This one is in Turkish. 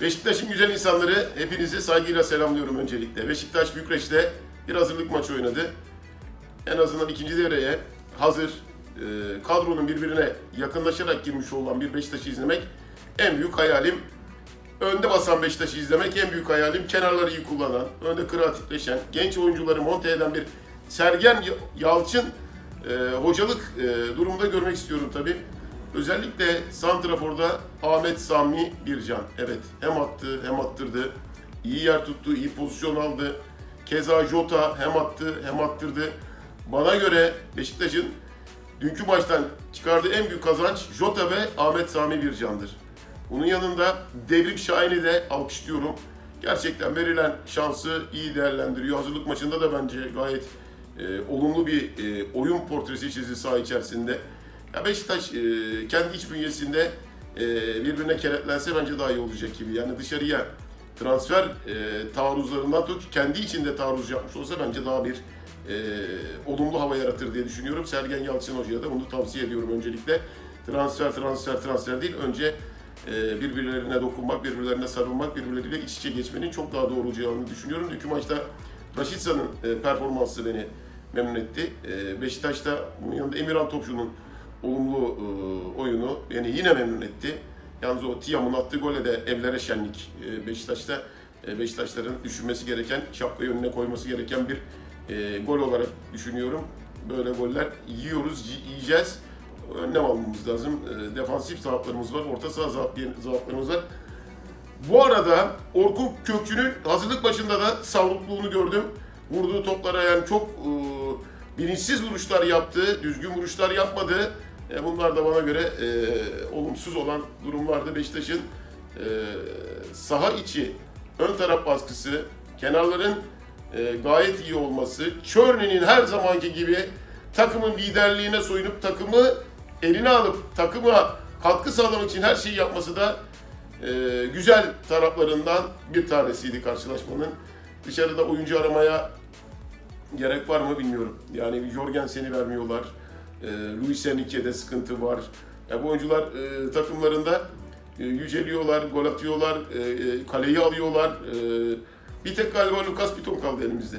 Beşiktaş'ın güzel insanları hepinizi saygıyla selamlıyorum öncelikle. Beşiktaş Bükreş'te bir hazırlık maçı oynadı. En azından ikinci devreye hazır e, kadronun birbirine yakınlaşarak girmiş olan bir Beşiktaş'ı izlemek en büyük hayalim. Önde basan Beşiktaş'ı izlemek en büyük hayalim. Kenarları iyi kullanan, önde kreatifleşen, genç oyuncuları monte eden bir Sergen Yalçın e, hocalık e, durumunda görmek istiyorum tabii. Özellikle Santrafor'da Ahmet Sami Bircan. Evet hem attı hem attırdı. İyi yer tuttu, iyi pozisyon aldı. Keza Jota hem attı hem attırdı. Bana göre Beşiktaş'ın dünkü maçtan çıkardığı en büyük kazanç Jota ve Ahmet Sami Bircan'dır. Bunun yanında Devrim Şahin'i de alkışlıyorum. Gerçekten verilen şansı iyi değerlendiriyor. Hazırlık maçında da bence gayet e, olumlu bir e, oyun portresi çizdi saha içerisinde. Ya Beşiktaş e, kendi iç bünyesinde e, birbirine kenetlense bence daha iyi olacak gibi. Yani dışarıya transfer e, taarruzlarından tut, kendi içinde taarruz yapmış olsa bence daha bir e, olumlu hava yaratır diye düşünüyorum. Sergen Yalçın Hoca'ya da bunu tavsiye ediyorum öncelikle. Transfer, transfer, transfer değil. Önce e, birbirlerine dokunmak, birbirlerine sarılmak, birbirleriyle iç içe geçmenin çok daha doğru olacağını düşünüyorum. Dünkü maçta Raşitsa'nın e, performansı beni memnun etti. E, Beşiktaş'ta bunun yanında Emirhan Topçu'nun olumlu e, oyunu beni yine memnun etti. Yalnız o Tiam'ın attığı golle de evlere şenlik. E, Beşiktaş'ta e, Beşiktaşların düşünmesi gereken, şapkayı önüne koyması gereken bir e, gol olarak düşünüyorum. Böyle goller yiyoruz, yiyeceğiz. Önlem almamız lazım. E, defansif zaaflarımız var, orta saha zaaf- zaaflarımız var. Bu arada Orkun Kökçü'nün hazırlık başında da savrukluğunu gördüm. Vurduğu toplara yani çok e, bilinçsiz vuruşlar yaptı, düzgün vuruşlar yapmadı. E, bunlar da bana göre e, olumsuz olan durumlardı. Beşiktaş'ın e, saha içi ön taraf baskısı, kenarların e, gayet iyi olması, Çörne'nin her zamanki gibi takımın liderliğine soyunup takımı eline alıp takıma katkı sağlamak için her şeyi yapması da e, güzel taraflarından bir tanesiydi karşılaşmanın. Dışarıda oyuncu aramaya gerek var mı bilmiyorum. Yani Jorgensen'i vermiyorlar. E, Luis Enrique'de sıkıntı var. Ya bu oyuncular e, takımlarında e, yüceliyorlar, gol atıyorlar, e, e, kaleyi alıyorlar. E, bir tek galiba Lucas Piton kaldı elimizde.